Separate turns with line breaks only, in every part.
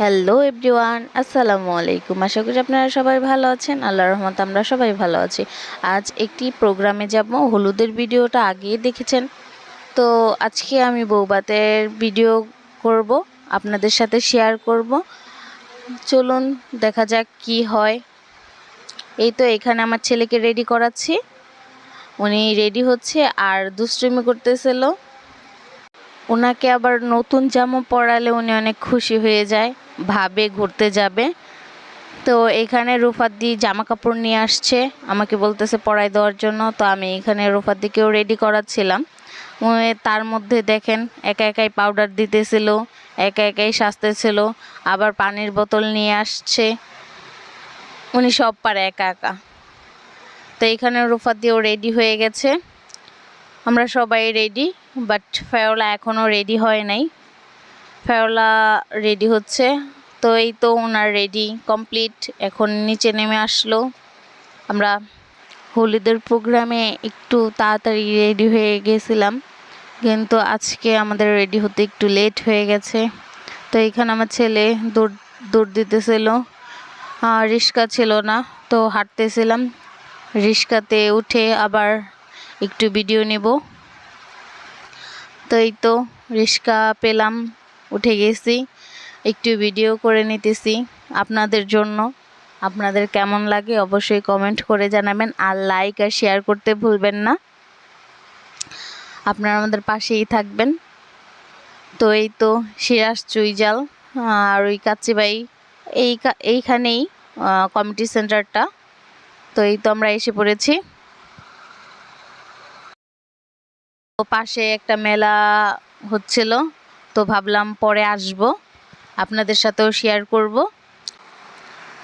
Hello everyone আসসালামু আলাইকুম আশা করি আপনারা সবাই ভালো আছেন। আল্লাহ রহমত আমরা সবাই ভালো আছি। আজ একটি প্রোগ্রামে যাব। হলুদের ভিডিওটা আগেই দেখেছেন। তো আজকে আমি বৌবাতের ভিডিও করব, আপনাদের সাথে শেয়ার করব। চলুন, দেখা যাক কি হয়। এই তো এখানে আমার ছেলেকে রেডি করাচ্ছি। উনি রেডি হচ্ছে, আর দুষ্টুমি করতেছিল ওনাকে আবার নতুন জামা পরালে উনি অনেক খুশি হয়ে যায়, ভাবে ঘুরতে যাবে। তো এখানে রুফাদ্দি জামা কাপড় নিয়ে আসছে, আমাকে বলতেছে পরাই দেওয়ার জন্য, তো আমি এখানে রুফাদ্দিকেও রেডি করাচ্ছিলাম। তার মধ্যে দেখেন, একা একাই পাউডার দিতেছিল, একা একাই সাজতেছিল, আবার পানির বোতল নিয়ে আসছে। উনি সব পারে একা একা। তো এখানে রুফাদ্দিও রেডি হয়ে গেছে। আমরা সবাই রেডি বাট ফেওলা এখনও রেডি হয় নাই। ফেওলা রেডি হচ্ছে। তো এই তো ওনার রেডি কমপ্লিট এখন নিচে নেমে আসলো। আমরা হলিদের প্রোগ্রামে একটু তাড়াতাড়ি রেডি হয়ে গেছিলাম। কিন্তু আজকে আমাদের রেডি হতে একটু লেট হয়ে গেছে। তো এখানে আমার ছেলে দৌড় দৌড় দিতেছিল। রিক্সা ছিল না, তো হাঁটতেছিলাম। রিক্সাতে উঠে আবার একটু ভিডিও নেব। তো এই তো রিক্সা পেলাম, উঠে গেছি, একটু ভিডিও করে নিতেছি আপনাদের জন্য। আপনাদের কেমন লাগে অবশ্যই কমেন্ট করে জানাবেন আর লাইক আর শেয়ার করতে ভুলবেন না। আপনারা আমাদের পাশেই থাকবেন। তো এই তো সিরাজ চুইজাল, আর ওই কাচ্চিবাই এই এইখানেই কমিটি সেন্টারটা তো এই তো আমরা এসে পড়েছি। পাশে একটা মেলা হচ্ছিল, তো ভাবলাম পরে আসব, আপনাদের সাথেও শেয়ার করব।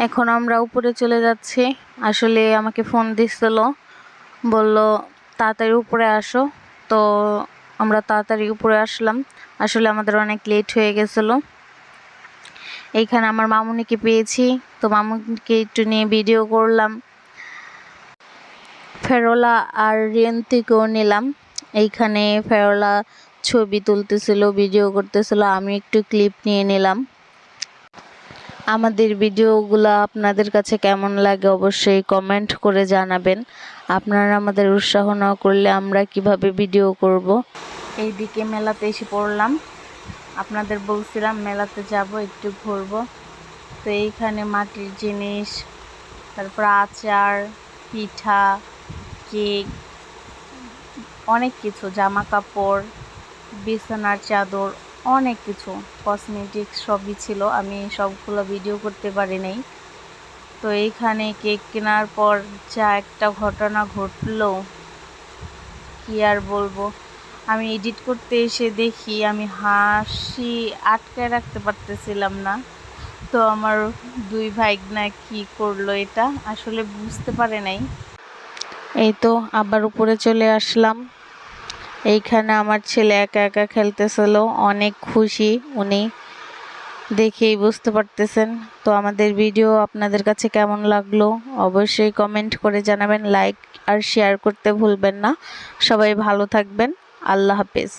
এখন আমরা উপরে চলে যাচ্ছি, আসলে আমাকে ফোন দিছিল, বলল, তাড়াতাড়ি উপরে আসো। তো আমরা তাড়াতাড়ি উপরে আসলাম, আসলে আমাদের অনেক লেট হয়ে গেছিল। এইখানে আমার মামুনিকে পেয়েছি, তো মামুনিকে একটু নিয়ে ভিডিও করলাম। ফেরোলা আর রিয়ন্তিকেও নিলাম। এইখানে ফেরোলা ছবি তুলতেছিল ভিডিও করতেছিল, আমি একটু ক্লিপ নিয়ে নিলাম। আমাদের ভিডিওগুলো আপনাদের কাছে কেমন লাগে অবশ্যই কমেন্ট করে জানাবেন। আপনারা আমাদের উৎসাহ না করলে আমরা কীভাবে ভিডিও করব? এইদিকে মেলাতে এসে পড়লাম। আপনাদের বলছিলাম মেলাতে যাব, একটু ঘুরবো। তো এইখানে মাটির জিনিস, তারপর আচার, পিঠা, কেক অনেক কিছু জামা কাপড় বিছানার চাদর, অনেক কিছু কসমেটিক্স সবই ছিল। আমি সবগুলো ভিডিও করতে পারি নাই তো এইখানে কেক কেনার পর যা একটা ঘটনা ঘটলো, কি আর বলব? আমি এডিট করতে এসে দেখি আমি হাসি আটকায় রাখতে পারতেছিলাম না। তো আমার দুই ভাইগনা কি করল এটা আসলে বুঝতে পারে নাই। এই তো আবার উপরে চলে আসলাম। এইখানে আমার ছেলে একা একা খেলতেছিল, অনেক খুশি উনি, দেখেই বুঝতে পারতেছেন। তো আমাদের ভিডিও আপনাদের কাছে কেমন লাগল অবশ্যই কমেন্ট করে জানাবেন লাইক আর শেয়ার করতে ভুলবেন না। সবাই ভালো থাকবেন, আল্লাহ হাফেজ।